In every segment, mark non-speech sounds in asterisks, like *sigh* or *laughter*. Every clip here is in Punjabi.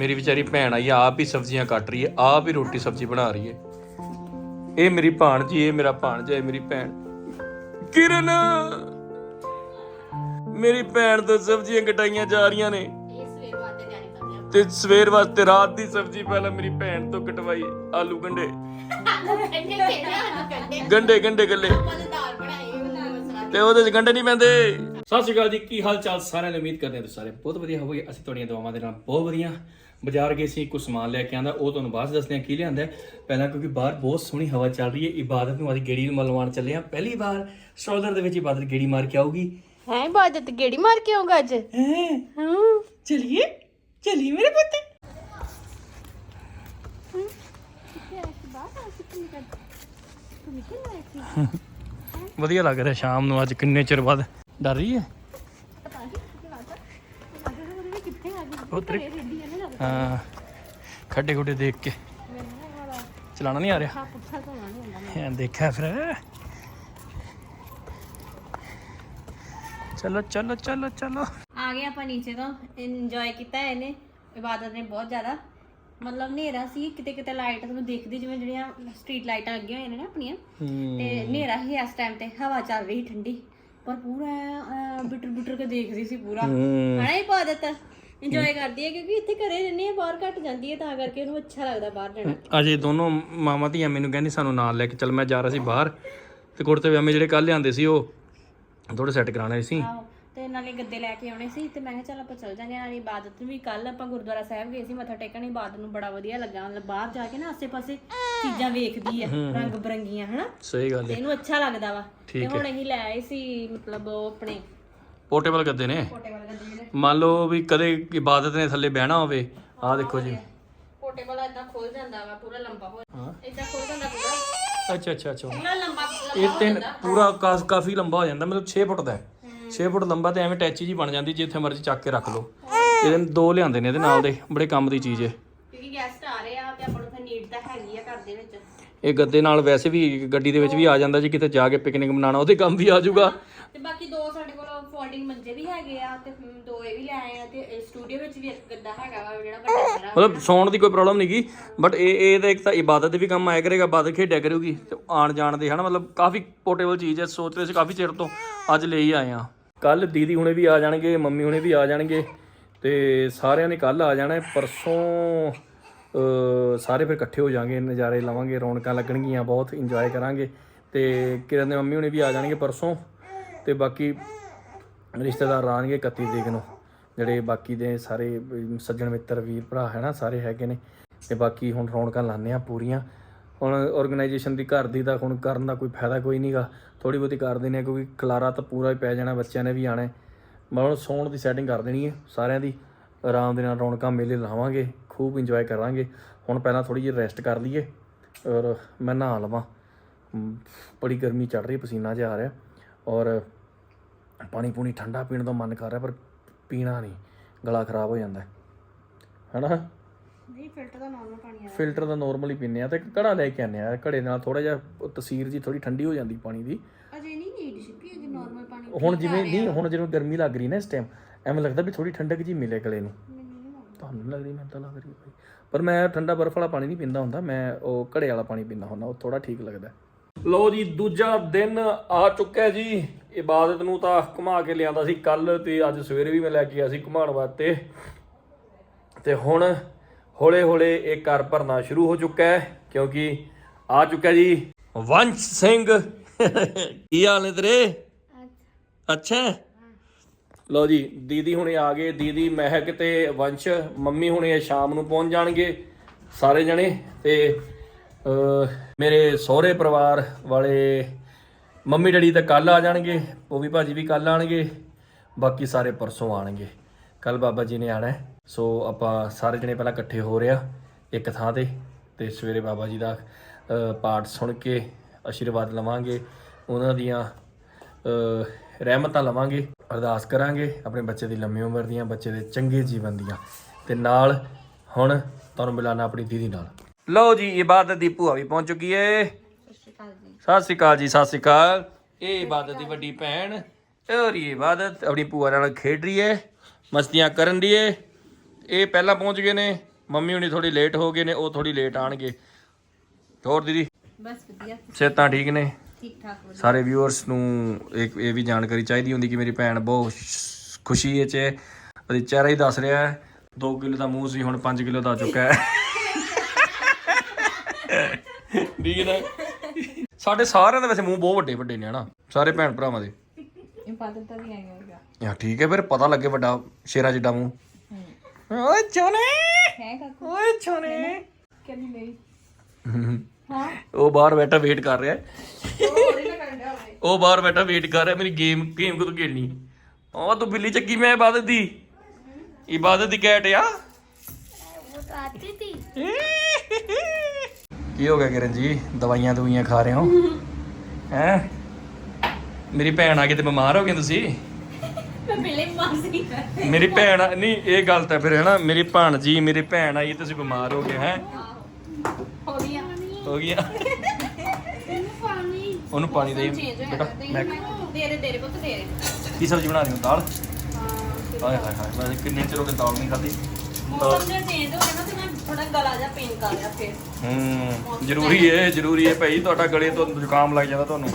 ਮੇਰੀ ਵਿਚਾਰੀ ਭੈਣ ਆਈ ਆ, ਆਪ ਹੀ ਸਬਜ਼ੀਆਂ ਕੱਟ ਰਹੀ ਹੈ ਆਪ ਹੀ ਰੋਟੀ ਸਬਜ਼ੀ ਬਣਾ ਰਹੀ ਹੈ। ਇਹ ਮੇਰੀ ਭਾਣਜੀ ਇਹ ਮੇਰਾ ਭਾਣਜਾ ਇਹ ਮੇਰੀ ਭੈਣ। ਕਿਰਨ! ਮੇਰੀ ਭੈਣ ਤੋਂ ਸਬਜ਼ੀਆਂ ਕਟਾਈਆਂ ਜਾ ਰਹੀਆਂ ਨੇ। ਇਹ ਸਵੇਰ ਵਾਸਤੇ ਤਿਆਰੀ ਕਰਦੇ ਆ ਤੇ ਸਵੇਰ ਵਾਸਤੇ ਰਾਤ ਦੀ ਸਬਜ਼ੀ ਪਹਿਲਾਂ ਮੇਰੀ ਭੈਣ ਤੋਂ ਕਟਵਾਈ ਆਲੂ ਗੰਡੇ ਕੰਡੇ ਕਿਹੜੇ ਹਨ ਕੰਡੇ ਗੰਡੇ ਗੰਡੇ ਗੱਲੇ। ਆਪਾਂ ਨੇ ਦਾਲ ਬਣਾਈ ਉਹਦਾ ਮਸਲਾ ਤੇ ਉਹਦੇ ਚ ਗੰਡੇ ਨਹੀਂ ਪੈਂਦੇ। ਸਤਿ ਸ਼੍ਰੀ ਅਕਾਲ ਜੀ ਕੀ ਹਾਲ ਚਾਲ ਸਾਰਿਆਂ ਨੂੰ? ਉਮੀਦ ਕਰਦੇ ਹਾਂ ਤੁਸੀਂ ਸਾਰੇ ਬਹੁਤ ਵਧੀਆ ਹੋਵੋਗੇ। ਅਸੀਂ ਤੁਹਾਡੀਆਂ ਦੁਆਵਾਂ ਦੇ ਨਾਲ ਬਹੁਤ ਵਧੀਆ। ਬਾਜ਼ਾਰ ਗਏ ਸੀ ਕੁਝ ਸਮਾਨ ਲੈ ਕੇ ਆਂਦਾ ਉਹ ਤੁਹਾਨੂੰ ਬਾਅਦ ਦੱਸਦੇ ਹਾਂ ਕੀ ਲਿਆਂਦਾ। ਪਹਿਲਾਂ ਕਿਉਂਕਿ ਬਾਹਰ ਬਹੁਤ ਸੋਹਣੀ ਹਵਾ ਚੱਲ ਰਹੀ ਹੈ ਇਬਾਦਤ ਨੂੰ ਅਸੀਂ ਗੇੜੀ ਮਲਵਾਣ ਚੱਲੇ ਆ ਪਹਿਲੀ ਵਾਰ ਸਟ੍ਰੋਲਰ ਦੇ ਵਿੱਚ ਇਬਾਦਤ ਗੇੜੀ ਮਾਰ ਕੇ ਆਊਗੀ। ਹੈ ਇਬਾਦਤ ਗੇੜੀ ਮਾਰ ਕੇ ਆਉਂਗਾ ਅੱਜ? ਹਾਂ? ਚਲਿਏ? ਚਲਿਏ ਮੇਰੇ ਪੁੱਤ। ਵਧੀਆ ਲੱਗ ਰਿਹਾ ਸ਼ਾਮ ਨੂੰ ਅੱਜ ਕਿੰਨੇ ਚਿਰ ਬਾਅਦ। ਡਰ ਰਹੀ ਹੈ? ਉਤਰੇ ਹਾਂ। ਖੱਡੇ ਖੁੱਡੇ ਦੇਖ ਕੇ। ਚਲਾਣਾ ਨਹੀਂ ਆ ਰਿਹਾ। ਹਾਂ ਦੇਖਿਆ ਫਿਰ। ਚਲੋ ਚਲੋ ਚਲੋ ਚਲੋ। ਆ ਗਏ ਆਪਾਂ ਨੀਚੇ ਤੋਂ। ਇੰਜੋਏ ਕੀਤਾ ਇਹਨੇ। ਇਬਾਦਤ ਨੇ ਬਹੁਤ ਜ਼ਿਆਦਾ। ਮਤਲਬ ਹਨੇਰਾ ਸੀ। ਕਿਤੇ ਕਿਤੇ ਲਾਈਟ ਤੁਹਾਨੂੰ ਦੇਖਦੀ ਜਿਵੇਂ ਜਿਹੜੀਆਂ ਸਟਰੀਟ ਲਾਈਟਾਂ ਲੱਗੀਆਂ ਹੋਈਆਂ ਨੇ ਨਾ ਆਪਣੀਆਂ। ਤੇ ਹਨੇਰਾ ਹੀ ਇਸ ਟਾਈਮ ਤੇ। ਹਵਾ ਚੱਲ ਰਹੀ ਠੰਡੀ। ਪਰ ਪੂਰਾ ਐਂ ਬਿਟਰ ਬਿਟਰ ਕੇ ਦੇਖਦੀ ਸੀ ਪੂਰਾ। ਹਨਾ ਇਬਾਦਤ? ਇੰਜੋਏ ਕਰਦੀ ਹੈ ਕਿਉਂਕਿ ਇੱਥੇ ਘਰੇ ਰਹਿੰਦੀ ਹੈ ਬਾਹਰ ਘੱਟ ਜਾਂਦੀ ਹੈ ਤਾਂ ਕਰਕੇ ਉਹਨੂੰ ਅੱਛਾ ਲੱਗਦਾ ਬਾਹਰ ਜਾਣਾ ਅਜੇ ਦੋਨੋਂ ਮਾਮਾ ਧੀਆਂ ਮੈਨੂੰ ਕਹਿੰਦੀ ਸਾਨੂੰ ਨਾਲ ਲੈ ਕੇ ਚੱਲ ਮੈਂ ਜਾ ਰਿਹਾ ਸੀ ਬਾਹਰ ਤੇ ਕੁੜਤੇ ਪਜਾਮੇ ਜਿਹੜੇ ਕੱਲ ਲਿਆਂਦੇ ਸੀ ਉਹ ਥੋੜੇ ਸੈੱਟ ਕਰਾਣੇ ਸੀ। ਆਹੋ ਤੇ ਨਾਲੇ ਗੱਦੇ ਲੈ ਕੇ ਆਉਣੇ ਸੀ ਤੇ ਮੈਂ ਕਿਹਾ ਚੱਲ ਆਪਾਂ ਚੱਲ ਜਾਂਦੇ ਹਾਂ ਨਾਲੇ ਇਬਾਦਤ ਵੀ ਕੱਲ ਆਪਾਂ ਗੁਰਦੁਆਰਾ ਸਾਹਿਬ ਗਏ ਸੀ ਮੱਥਾ ਟੇਕਣ ਇਬਾਦਤ ਨੂੰ ਬੜਾ ਵਧੀਆ ਲੱਗਾ ਮਤਲਬ ਬਾਹਰ ਜਾ ਕੇ ਨਾ ਆਸੇ-ਪਾਸੇ ਚੀਜ਼ਾਂ ਵੇਖਦੀ ਆ ਰੰਗ ਬਰੰਗੀਆਂ ਹਨਾ? ਸਹੀ ਗੱਲ ਹੈ। ਇਹਨੂੰ ਅੱਛਾ ਲੱਗਦਾ ਵਾ। ਤੇ ਹੁਣ ਅਸੀਂ ਲੈ ਆਏ ਸੀ ਮਤਲਬ ਉਹ ਆਪਣੇ ਪੋਰਟੇਬਲ ਗੱਦੇ ਨੇ। ਗੱਦੇ ਮੰਨ ਲਓ ਵੀ ਕਦੇ ਇਬਾਦਤ ਨੇ ਥੱਲੇ ਬਹਿਣਾ ਹੋਵੇ ਆਹ ਦੇਖੋ ਜੀ। ਪੋਟੇਬਲ ਇਦਾਂ ਖੁੱਲ ਜਾਂਦਾ ਵਾ ਪੂਰਾ ਲੰਬਾ ਹੋ ਹਾਂ। ਇਦਾਂ ਖੁੱਲ ਜਾਂਦਾ ਪੂਰਾ। ਅੱਛਾ ਅੱਛਾ ਅੱਛਾ। ਪੂਰਾ ਲੰਬਾ ਇਹ ਤਿੰਨ ਪੂਰਾ ਕਾਸ- ਕਾਫੀ ਲੰਬਾ ਹੋ ਜਾਂਦਾ ਮਤਲਬ 6 ਫੁੱਟ ਦਾ ਹੈ। 6 ਫੁੱਟ ਲੰਬਾ ਤੇ ਐਵੇਂ ਟੈਚੀ ਜੀ ਬਣ ਜਾਂਦੀ ਜਿੱਥੇ ਮਰਜ਼ੀ ਚੱਕ ਕੇ ਰੱਖ ਲਓ। ਇਹਦੇ ਦੋ ਲਿਆਂਦੇ ਨੇ ਇਹਦੇ ਨਾਲ ਦੇ ਬੜੇ ਕੰਮ ਦੀ ਚੀਜ਼ ਹੈ ਕਿਉਂਕਿ ਗੈਸਟ ਆ ਰਹੇ ਆ ਤੇ ਆਪਾਂ ਨੂੰ ਫਿਰ ਨੀਡ ਤਾਂ ਹੈਗੀ ਆ ਘਰ ਦੇ ਵਿੱਚ। ਇਹ ਗੱਦੇ ਨਾਲ ਵੈਸੇ ਵੀ ਗੱਡੀ ਦੇ ਵਿੱਚ ਵੀ ਆ ਜਾਂਦਾ ਜੀ ਕਿਤੇ ਜਾ ਕੇ ਪਿਕਨਿਕ ਮਨਾਉਣਾ ਉਹਦੇ ਕੰਮ ਵੀ ਆ ਜਾਊਗਾ। ਤੇ ਬਾਕੀ ਫੋਲਡਿੰਗ ਮੰਜੇ ਵੀ ਹੈਗੇ ਆ ਤੇ ਹੁਣ ਦੋ ਇਹ ਵੀ ਲੈ ਆਏ ਆ ਤੇ ਸਟੂਡੀਓ ਵਿੱਚ ਵੀ ਇੱਕ ਗੱਦਾ ਹੈਗਾ ਵਾ ਜਿਹੜਾ ਵੱਡਾ ਸਾਰਾ ਮਤਲਬ ਸੌਣ ਦੀ ਕੋਈ ਪ੍ਰੋਬਲਮ ਨਹੀਂਗੀ ਬਟ ਇਹ ਇਹ ਤਾਂ ਇੱਕ ਤਾਂ ਇਬਾਦਤ ਦੇ ਵੀ ਕੰਮ ਆਇਆ ਕਰੇਗਾ ਇਬਾਦਤ ਖੇਡਿਆ ਕਰੂਗੀ ਤੇ ਆਣ ਜਾਣ ਦੇ ਹਨਾ ਮਤਲਬ ਕਾਫੀ ਪੋਰਟੇਬਲ ਚੀਜ਼ ਹੈ ਸੋਚ ਰਹੇ ਸੀ ਕਾਫੀ ਚਿਰ ਤੋਂ ਅੱਜ ਲੈ ਹੀ ਆਏ ਆ ਕੱਲ ਦੀਦੀ ਹੁਣੇ ਵੀ ਆ ਜਾਣਗੇ ਮੰਮੀ ਹੁਣੇ ਵੀ ਆ ਜਾਣਗੇ ਤੇ ਸਾਰਿਆਂ ਨੇ ਕੱਲ ਆ ਜਾਣਾ ਹੈ। ਪਰਸੋਂ ਅ, ਸਾਰੇ ਫਿਰ ਇਕੱਠੇ ਹੋ ਜਾਾਂਗੇ ਨਜ਼ਾਰੇ ਲਵਾਂਗੇ ਰੌਣਕਾਂ ਲੱਗਣਗੀਆਂ ਬਹੁਤ ਇੰਜੋਏ ਕਰਾਂਗੇ ਤੇ ਕਿਰਨ ਦੇ ਮੰਮੀ ਹੁਣੇ ਵੀ ਆ ਜਾਣਗੇ ਪਰਸੋਂ ਤੇ ਬਾਕੀ ਰਿਸ਼ਤੇਦਾਰ ਆਣਗੇ 31 ਤਰੀਕ ਨੂੰ। ਜਿਹੜੇ ਬਾਕੀ ਦੇ ਸਾਰੇ ਸੱਜਣ ਮਿੱਤਰ, ਵੀਰ ਭਰਾ ਹੈ ਨਾ, ਸਾਰੇ ਹੈਗੇ ਨੇ। ਤੇ ਬਾਕੀ ਹੁਣ ਰੌਣਕਾਂ ਲਾਉਂਦੇ ਆ ਪੂਰੀਆਂ। ਹੁਣ ਆਰਗੇਨਾਈਜੇਸ਼ਨ ਦੀ ਘਰ ਦੀ ਤਾਂ ਹੁਣ ਕਰਨ ਦਾ ਕੋਈ ਫਾਇਦਾ ਕੋਈ ਨਹੀਂਗਾ ਥੋੜੀ ਬਹੁਤੀ ਕਰ ਦਿੰਦੇ ਆ ਕਿਉਂਕਿ ਖਲਾਰਾ ਤਾਂ ਪੂਰਾ ਹੀ ਪੈ ਜਾਣਾ, ਬੱਚਿਆਂ ਨੇ ਵੀ ਆਣਾ ਮੈਂ ਹੁਣ ਸੌਣ ਦੀ ਸੈਟਿੰਗ ਕਰ ਦੇਣੀ ਹੈ ਸਾਰਿਆਂ ਦੀ। ਆਰਾਮ ਦੇ ਨਾਲ ਰੌਣਕਾਂ ਮੇਲੇ ਲਾਵਾਂਗੇ, ਖੂਬ ਇੰਜੋਏ ਕਰਾਂਗੇ। ਹੁਣ ਪਹਿਲਾਂ ਥੋੜੀ ਜਿਹੀ ਰੈਸਟ ਕਰ ਲਈਏ ਔਰ ਮੈਂ ਨਹਾ ਲਵਾਂ। ਬੜੀ ਗਰਮੀ ਚੜ ਰਹੀ ਪਸੀਨਾ ਜਿਹਾ ਆ ਰਿਹਾ। ਔਰ ਪਾਣੀ ਪੂਣੀ ਠੰਡਾ ਪੀਣ ਦਾ ਮਨ ਕਰ ਰਿਹਾ ਪਰ ਪੀਣਾ ਨਹੀਂ। ਗਲਾ ਖਰਾਬ ਹੋ ਜਾਂਦਾ। ਹੈ ਹੈਨਾ? ਨਹੀਂ ਫਿਲਟਰ ਦਾ ਨਾਰਮਲ ਪਾਣੀ ਆ ਫਿਲਟਰ ਦਾ ਨਾਰਮਲੀ ਪੀਂਦੇ ਆ ਤੇ ਘੜਾ ਲੈ ਕੇ ਆਨੇ ਆ। ਘੜੇ ਨਾਲ ਥੋੜਾ ਜਿਹਾ ਉਹ ਤਸੀਰ ਜੀ ਥੋੜੀ ਠੰਡੀ ਹੋ ਜਾਂਦੀ ਪਾਣੀ ਦੀ। ਅਜੇ ਨਹੀਂ ਨੀਡ ਸੀ ਅਜੇ ਨਾਰਮਲ ਪਾਣੀ ਹੁਣ ਜਿਵੇਂ ਨਹੀਂ ਹੁਣ ਜਦੋਂ ਗਰਮੀ ਲੱਗ ਰਹੀ ਨਾ ਇਸ ਟਾਈਮ ਐਵੇਂ ਲੱਗਦਾ ਵੀ ਥੋੜੀ ਠੰਡਕ ਜੀ ਮਿਲੇ ਗਲੇ ਨੂੰ। ਤੁਹਾਨੂੰ ਨੀ ਲੱਗ ਰਹੀ ਮੈਨੂੰ ਤਾਂ ਲੱਗ ਰਹੀ ਭਾਈ ਪਰ ਮੈਂ ਠੰਡਾ ਬਰਫ਼ ਵਾਲਾ ਪਾਣੀ ਨਹੀਂ ਪੀਂਦਾ ਹੁੰਦਾ ਮੈਂ ਉਹ ਘੜੇ ਵਾਲਾ ਪਾਣੀ ਪੀਂਦਾ ਹੁੰਦਾ ਉਹ ਥੋੜਾ ਠੀਕ ਲੱਗਦਾ। ਲੋ ਜੀ, ਦੂਜਾ ਦਿਨ ਆ ਚੁੱਕਾ ਜੀ। ਇਬਾਦਤ ਨੂੰ ਤਾਂ ਘੁਮਾ ਕੇ ਲਿਆਂਦਾ ਸੀ ਕੱਲ ਤੇ ਅੱਜ ਸਵੇਰੇ ਵੀ ਮੈਂ ਲੈ ਕੇ ਆਇਆ ਸੀ ਘੁਮਾਉਣ ਵਾਸਤੇ। ਤੇ ਹੁਣ ਹੌਲੇ ਹੌਲੇ ਇਹ ਘਰ ਭਰਨਾ ਸ਼ੁਰੂ ਹੋ ਚੁੱਕਾ ਹੈ, ਕਿਉਂਕਿ ਆ ਚੁੱਕਾ ਜੀ। ਵੰਸ਼ ਸਿੰਘ। ਕੀ ਹਾਲ ਨੇ ਤੇਰੇ? ਅੱਛਾ। ਲਓ ਜੀ, ਦੀਦੀ ਹੁਣੇ ਆ ਗਏ। ਦੀਦੀ ਮਹਿਕ ਤੇ ਵੰਸ਼ ਮੰਮੀ ਹੁਣੇ ਸ਼ਾਮ ਨੂੰ ਪਹੁੰਚ ਜਾਣਗੇ ਸਾਰੇ ਜਣੇ ਤੇ ਮੇਰੇ ਸਹੁਰੇ ਪਰਿਵਾਰ ਵਾਲੇ ਮੰਮੀ ਡੈਡੀ ਤਾਂ ਕੱਲ ਆ ਜਾਣਗੇ, ਉਹ ਵੀ ਭਾਜੀ ਵੀ ਕੱਲ ਆਣਗੇ, ਬਾਕੀ ਸਾਰੇ ਪਰਸੋਂ ਆਣਗੇ। ਕੱਲ ਬਾਬਾ ਜੀ ਨੇ ਆਣਾ ਸੋ ਆਪਾਂ ਸਾਰੇ ਜਣੇ ਪਹਿਲਾਂ ਇਕੱਠੇ ਹੋ ਰਿਹਾ ਇੱਕ ਥਾਂ ਤੇ ਤੇ ਸਵੇਰੇ ਬਾਬਾ ਜੀ ਦਾ ਪਾਠ ਸੁਣ ਕੇ ਆਸ਼ੀਰਵਾਦ ਲਵਾਂਗੇ, ਉਹਨਾਂ ਦੀਆਂ ਰਹਿਮਤਾਂ ਲਵਾਂਗੇ, ਅਰਦਾਸ ਕਰਾਂਗੇ ਆਪਣੇ ਬੱਚੇ ਦੀ ਲੰਮੀ ਉਮਰ ਦੀਆਂ, ਬੱਚੇ ਦੇ ਚੰਗੇ ਜੀਵਨ ਦੀਆਂ, ਤੇ ਨਾਲ ਹੁਣ ਤੁਹਾਨੂੰ ਮਿਲਾਣਾ ਆਪਣੀ ਦੀਦੀ ਨਾਲ। ਲਓ ਜੀ ਇਬਾਦਤ ਦੀ ਭੂਆ ਵੀ ਪਹੁੰਚ ਚੁੱਕੀ ਏ। ਸਤਿ ਸ਼੍ਰੀ ਅਕਾਲ ਜੀ ਸਤਿ ਸ਼੍ਰੀ ਅਕਾਲ। ਇਹ ਇਬਾਦਤ ਦੀ ਵੱਡੀ ਭੈਣ ਔਰ ਇਹ ਇਬਾਦਤ ਆਪਣੀ ਭੂਆ ਨਾਲ ਖੇਡ ਰਹੀ ਏ ਮਸਤੀਆਂ ਕਰਨ ਦੀ ਏ। ਇਹ ਪਹਿਲਾਂ ਪਹੁੰਚ ਗਏ ਨੇ ਮੰਮੀ ਹੁਣੀ ਥੋੜੀ ਲੇਟ ਹੋ ਗਏ ਨੇ ਉਹ ਥੋੜੀ ਲੇਟ ਆਣਗੇ। ਹੋਰ ਦੀਦੀ? ਬਸ ਵਧੀਆ ਸਿਹਤਾਂ ਠੀਕ ਨੇ? ਠੀਕ ਠਾਕ ਸਾਰੇ ਵਿਊਅਰਸ ਨੂੰ ਇੱਕ ਇਹ ਵੀ ਜਾਣਕਾਰੀ ਚਾਹੀਦੀ ਹੁੰਦੀ ਕਿ ਮੇਰੀ ਭੈਣ ਬਹੁਤ ਖੁਸ਼ੀ ਵਿੱਚ ਹੈ ਉਹਦੀ ਚਿਹਰਾ ਹੀ ਦੱਸ ਰਿਹਾ ਹੈ 2 ਕਿਲੋ ਦਾ ਮੂੰਹ ਸੀ ਹੁਣ 5 ਕਿਲੋ ਦਾ ਚੁੱਕਾ ਹੈ ਠੀਕ ਹੈ ਨਾ? ਸਾਡੇ ਸਾਰਿਆਂ ਦੇ ਵੈਸੇ ਮੂੰਹ ਬਹੁਤ ਵੱਡੇ ਵੱਡੇ ਨੇ ਹਨਾ? ਸਾਰੇ ਭੈਣ ਭਰਾਵਾਂ ਦੇ। ਇਬਾਦਤ ਤਾਂ ਵੀ ਆਏਗਾ ਹੋਗਾ ਯਾ ਠੀਕ ਹੈ ਫਿਰ ਪਤਾ ਲੱਗੇ ਵੱਡਾ ਸ਼ੇਰਾ ਜਿੱਡਾ ਮੂੰਹ। ਓਏ ਚੋਨੇ! ਹੈ ਕਾਕੂ? ਓਏ ਚੋਨੇ! ਕਹਿੰਦੀ ਨਹੀਂ ਉਹ ਬਾਹਰ ਬੈਠਾ ਵੇਟ ਕਰ ਰਿਹਾ। ਹੈ। ਹੀ ਉਹ ਬਾਹਰ ਬੈਠਾ ਵੇਟ ਕਰ ਰਿਹਾ ਮੇਰੀ ਗੇਮ ਗੇਮ ਕਦੋਂ ਖੇਡਣੀ? ਉਹ ਤੂੰ ਬਿੱਲੀ ਚੱਕੀ ਮੈਂ ਇਬਾਦਤ ਦੀ। ਇਬਾਦਤ ਦੀ ਕੈਟ ਆ। ਉਹ ਤਾਂ ਆਤੀ ਥੀ ਕੀ ਹੋ ਗਿਆ ਕਿਰਨ ਜੀ? ਦਵਾਈਆਂ ਦਵਾਈਆਂ ਖਾ ਰਹੇ ਹੋ? ਹੈ? ਮੇਰੀ ਭੈਣ ਆ ਗਈ ਤੇ ਬਿਮਾਰ ਹੋ ਗਏ ਤੁਸੀਂ? ਮੈਂ ਬਿਲੇ ਮਾਸੀ ਮੇਰੀ ਭੈਣ ਆ- ਨਹੀਂ ਇਹ ਗੱਲ ਤਾਂ ਫਿਰ ਹੈ ਨਾ ਮੇਰੀ ਭਾਣਜੀ ਮੇਰੀ ਭੈਣ ਆਈ ਤੁਸੀਂ ਬਿਮਾਰ ਹੋ ਗਏ ਹੈ? ਹੋ ਗਿਆ ਹੋ ਗਿਆ ਪਾਣੀ ਉਹਨੂੰ ਪਾਣੀ ਦੇ ਬੇਟਾ ਮੈਂ ਦੇ ਦੇ ਪੁੱਤ ਦੇ ਕੀ ਸਬਜ਼ੀ ਬਣਾ ਰਹੀ ਹਾਂ ਦਾਲ? ਹਾਂ ਹਾਏ ਹਾਏ ਹਾਏ ਮੈਂ ਕਿੰਨੇ ਚਿਰ ਹੋ ਗਏ ਦਾਲ ਨਹੀਂ ਖਾਧੀ? ਮੌਸਮ ਜੇ ਚੇਂਜ ਹੋ ਗਿਆ ਨਾ ਥੋੜਾ ਗਲਾ ਜਾ ਪੇਨ ਕਰ ਲਿਆ ਫਿਰ। ਹੂੰ, ਜ਼ਰੂਰੀ ਹੈ ਜ਼ਰੂਰੀ ਹੈ ਭਾਈ, ਤੁਹਾਡਾ ਗਲੇ ਤੋਂ ਜ਼ੁਕਾਮ ਲੱਗ ਜਾਂਦਾ ਤੁਹਾਨੂੰ।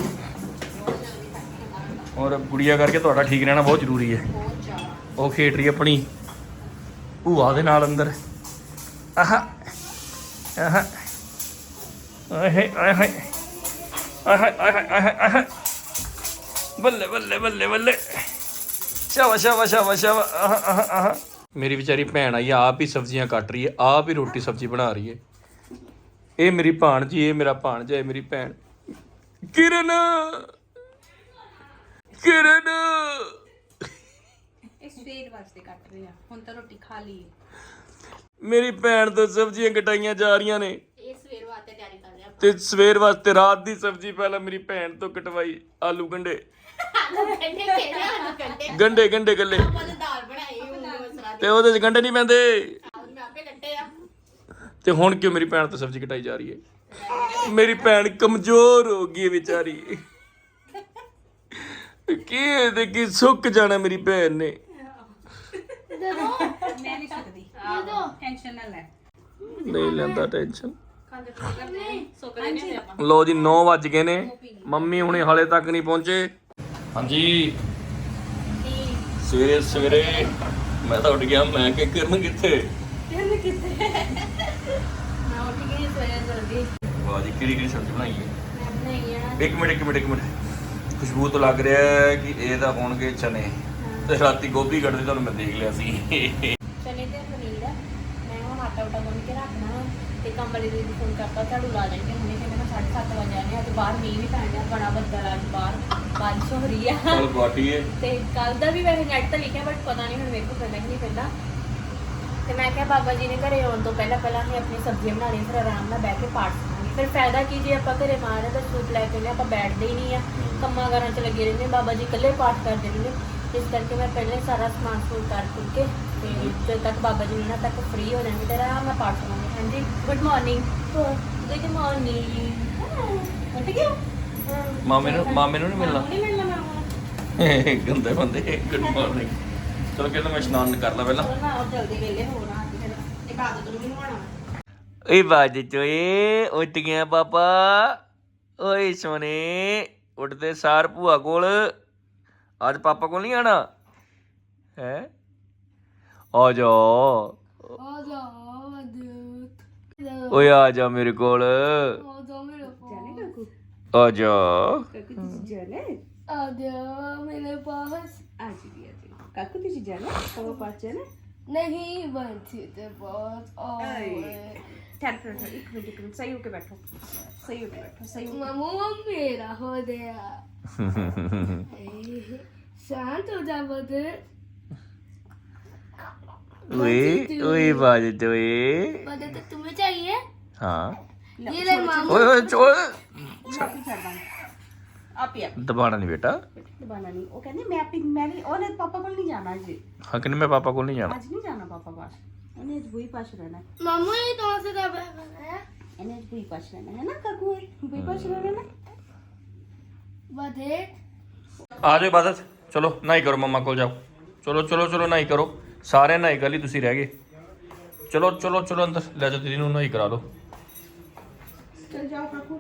ਔਰ ਗੁੜੀਆ ਕਰਕੇ ਤੁਹਾਡਾ ਠੀਕ ਰਹਿਣਾ ਬਹੁਤ ਜ਼ਰੂਰੀ ਹੈ। ਬਹੁਤ ਜ਼ਿਆਦਾ ਉਹ ਖੇਡ ਰਹੀ ਆਪਣੀ। ਭੂਆ ਦੇ ਨਾਲ ਅੰਦਰ। ਆਹ। ਆਹ, ਆਹੇ। ਆਹੇ ਆਹੇ ਆਹੇ ਆਹੇ। ਬੱਲੇ ਬੱਲੇ ਬੱਲੇ ਬੱਲੇ। ਸ਼ਾਵਾ ਸ਼ਾਵਾ ਸ਼ਾਵਾ ਸ਼ਾਵਾ। ਆਹ ਆਹ ਆਹ। ਮੇਰੀ ਵਿਚਾਰੀ ਭੈਣ ਆਈ ਆ, ਆਪ ਹੀ ਸਬਜ਼ੀਆਂ ਕੱਟ ਰਹੀ ਹੈ ਆਪ ਹੀ ਰੋਟੀ ਸਬਜ਼ੀ ਬਣਾ ਰਹੀ ਹੈ। ਇਹ ਮੇਰੀ ਭਾਣਜੀ ਇਹ ਮੇਰਾ ਭਾਣਜਾ ਇਹ ਮੇਰੀ ਭੈਣ। ਕਿਰਨ! ਕਿਰਨ! ਇਹ ਸਵੇਰ ਵਾਸਤੇ ਕੱਟ ਰਹੇ ਆ ਹੁਣ ਤਾਂ ਰੋਟੀ ਖਾ ਲਈ ਮੇਰੀ ਭੈਣ ਤੋਂ ਸਬਜ਼ੀਆਂ ਕਟਾਈਆਂ ਜਾ ਰਹੀਆਂ ਨੇ। ਇਹ ਸਵੇਰ ਵਾਸਤੇ ਤਿਆਰੀ ਕਰ ਰਿਹਾ। ਤੇ ਸਵੇਰ ਵਾਸਤੇ ਰਾਤ ਦੀ ਸਬਜ਼ੀ ਪਹਿਲਾਂ ਮੇਰੀ ਭੈਣ ਤੋਂ ਕਟਵਾਈ ਆਲੂ ਗੰਡੇ ਕਿਹੜਾ ਕੰਡੇ ਗੰਡੇ ਗੰਡੇ ਗੱਲੇ ਆਪਾਂ ਤਾਂ ਦਾਲ ਬਣਾਈ ਉਹ ਮਸਰਾ ਤੇ ਉਹਦੇ ਚ ਗੰਡੇ ਨਹੀਂ ਪੈਂਦੇ। ਮੈਂ ਆਪੇ ਕੱਟੇ ਆ। ਤੇ ਹੁਣ ਕਿਉਂ ਮੇਰੀ ਭੈਣ ਤੋਂ ਸਬਜ਼ੀ ਕਟਾਈ ਜਾ ਰਹੀ ਹੈ? ਮੇਰੀ ਭੈਣ ਕਮਜ਼ੋਰ ਹੋ ਗਈ ਹੈ ਵਿਚਾਰੀ। ਕੀ ਇਹਦੇ ਕੀ ਸੁੱਕ ਜਾਣਾ ਮੇਰੀ ਭੈਣ ਨੇ। ਮੈਂ ਨਹੀਂ ਸਕਦੀ। ਟੈਨਸ਼ਨ ਨਾ ਲੈ। ਨਹੀਂ ਲੈਂਦਾ ਟੈਨਸ਼ਨ ਲੋ ਜੀ 9 ਵੱਜ ਗਏ ਨੇ। ਮੰਮੀ ਹੁਣੇ ਹਾਲੇ ਤੱਕ ਨਹੀਂ ਪਹੁੰਚੇ। ਹਾਂਜੀ। ਸਵੇਰੇ ਸਵੇਰੇ ਮੈਂ ਤਾਂ ਉੱਠ ਗਿਆ ਮੈਂ ਕਿ ਕਰਨ ਕਿੱਥੇ? ਕਿੰਨੇ ਕਿੱਥੇ? ਮੈਂ ਉੱਠ ਗਈ ਸਵੇਰੇ ਜਲਦੀ। ਵਾਹ ਜੀ ਕਿਹੜੀ ਕਿਹੜੀ ਸਬਜ਼ੀ ਬਣਾਈ ਹੈ? ਮੈਂ ਬਣਾਈ ਆ। ਇੱਕ ਮਿੰਟ ਇੱਕ ਮਿੰਟ ਇੱਕ ਮਿੰਟ। ਖੁਸ਼ਬੂ ਤੋਂ ਲੱਗ ਰਿਹਾ ਹੈ ਕਿ ਇਹ ਤਾਂ ਹੋਣਗੇ ਚਨੇ। ਤੇ ਰਾਤੀ ਗੋਭੀ ਕੱਢਦੇ ਤੁਹਾਨੂੰ ਮੈਂ ਦੇਖ ਲਿਆ ਸੀ ਚਨੇ ਤੇ ਪਨੀਰ ਆ ਮੈਂ ਹੁਣ ਆਟਾ ਉਟਾ ਗੁੰਨ ਕੇ ਰੱਖਣਾ ਤੇ ਕੰਬਲੀ ਦੀ ਫੋਨ ਕਰਤਾ ਝਾੜੂ ਲਾ ਦੇਣਗੇ ਹੁਣੇ ਕਹਿੰਦੇ ਮੈਂ 7:30 ਵਜੇ ਆਣੇ ਤੇ ਬਾਹਰ ਮੀਂਹ ਵੀ ਪੈਣ ਡਿਆ ਬੜਾ ਬੱਦਲ ਆ ਅੱਜ ਬਾਹਰ ਬਾਰਿਸ਼ ਹੋ ਰਹੀ ਆ। ਚਲ ਬਾਟੀ ਹੈ ਤੇ ਕੱਲ ਦਾ ਵੀ ਵੈਸੇ ਨੈਟ ਤੇ ਲਿਖਿਆ ਬਟ ਪਤਾ ਨਹੀਂ ਹੁਣ ਮੇਰੇ ਕੋਲ ਪੈਂਦਾ ਕਿ ਨਹੀਂ ਪੈਂਦਾ ਤੇ ਮੈਂ ਕਿਹਾ ਬਾਬਾ ਜੀ ਨੇ ਘਰੇ ਆਉਣ ਤੋਂ ਪਹਿਲਾਂ ਪਹਿਲਾਂ ਅਸੀਂ ਆਪਣੀ ਸਬਜ਼ੀਆਂ ਬਣਾ ਲਈਆਂ ਫਿਰ ਆਰਾਮ ਨਾਲ ਬਹਿ ਕੇ ਪਾਠ ਕਰਾਂਗੇ ਫਿਰ ਫਾਇਦਾ ਕੀ ਜੇ ਆਪਾਂ ਘਰੇ ਮਾਰੇ ਦਾ ਸੂਟ ਲੈ ਕੇ ਨੇ ਆਪਾਂ ਬੈਠਦੇ ਹੀ ਨਹੀਂ ਆ। ਕੰਮਾਂ ਕਾਰਾਂ 'ਚ ਲੱਗੇ ਰਹਿੰਦੇ ਬਾਬਾ ਜੀ ਇਕੱਲੇ ਪਾਠ ਕਰਦੇ ਰਹਿੰਦੇ ਇਸ ਕਰਕੇ ਮੈਂ ਪਹਿਲਾਂ ਹੀ ਸਾਰਾ ਸਮਾਨ ਸਮੂਨ ਕਰ ਕੁਰ ਕੇ ਤੇ ਜਦ ਤੱਕ ਬਾਬਾ ਜੀ ਇਹਨਾਂ ਤੱਕ ਫ੍ਰੀ ਹੋ ਜਾਣਗੇ ਤੇ ਆਰਾਮ ਨਾਲ ਪਾਠ ਕਰਾਂਗੇ। ਹਾਂਜੀ ਗੁੱਡ ਮਾਰਨਿੰਗ ਗੁੱਡ ਮਾਰਨਿੰਗ ਉੱਠ ਗਿਆ ਮਾਮੇ ਨੂੰ ਮਾਮੇ ਨੂੰ ਨਹੀਂ ਮਿਲਣਾ? ਨਹੀਂ ਮਿਲਣਾ ਮਾਮਾ *laughs* ਗੰਦੇ ਬੰਦੇ ਗੁੱਡ ਮਾਰਨਿੰਗ ਚਲੋ ਕਹਿੰਦਾ ਮੈਂ ਇਸ਼ਨਾਨ ਕਰ ਲਾ ਪਹਿਲਾਂ। ਨਾ ਉਹ ਜਲਦੀ ਵੇਲੇ ਹੋਣਾ ਅੱਜ ਫਿਰ ਇੱਕ ਆਦਤ ਨੂੰ ਵੀ ਨਵਾਉਣਾ ਓਏ ਬਾਜ ਚੋਏ ਉੱਠ ਗਿਆ ਪਾਪਾ। ਓਏ ਸੋਨੇ ਉੱਠਦੇ ਸਾਰ ਭੂਆ ਕੋਲ। ਅੱਜ ਪਾਪਾ ਕੋਲ ਨਹੀਂ ਆਣਾ? ਹੈ? ਆ ਜਾ ਓਏ ਆ ਜਾ ਮੇਰੇ ਕੋਲ ਜਾਣੇ ਕਾਕੂ ਆ ਜਾ ਕਾਕੂ ਤੁਸੀਂ ਜਾਣੇ मेरे पास ਅੱਜ ਵੀ ਅੱਜ ਕਾਕੂ ਤੁਸੀਂ ਜਾਣੇ ਕਦੋਂ ਪਾਸ ਜਾਣੇ नहीं बनती थे बहुत और ਠਹਿਰ ਠਹਿਰ ਠਹਿਰ, ਇੱਕ ਮਿੰਟ ਇੱਕ ਮਿੰਟ ਸਹੀ ਹੋ ਕੇ ਬੈਠੋ ਸਹੀ ਹੋ ਕੇ ਬੈਠੋ ਸਹੀ ਹੋ ਕੇ मामू मेरा हो गया शांत हो जा बदे हाँ, तुम्हें चाहिए? हाँ। ये ले ओए ओए दबाना नहीं बेटा। दबाना नहीं। वो कहने मैं अपनी मैं नहीं और पापा को हाँ, नहीं मैं पापा को नहीं जाना। आज नहीं जाना पापा पास वही पास रहना मामू तो से है? है ना काकू? हाँ। चलो नहीं करो मम्मा को जाओ। चलो चलो चलो नहीं करो। ਸਾਰਿਆਂ ਕਰੋ ਸਾਰੇ ਹੀ ਤੁਸੀਂ ਰਹਿ ਗਏ। ਚਲੋ ਚਲੋ ਚਲੋ ਅੰਦਰ ਲੈ ਜਾਓ ਦੀਦੀ ਨੂੰ ਨਹਾਈ ਕਰਾ ਲਓ। ਚਲ ਜਾਓ, ਕਾਕੂ।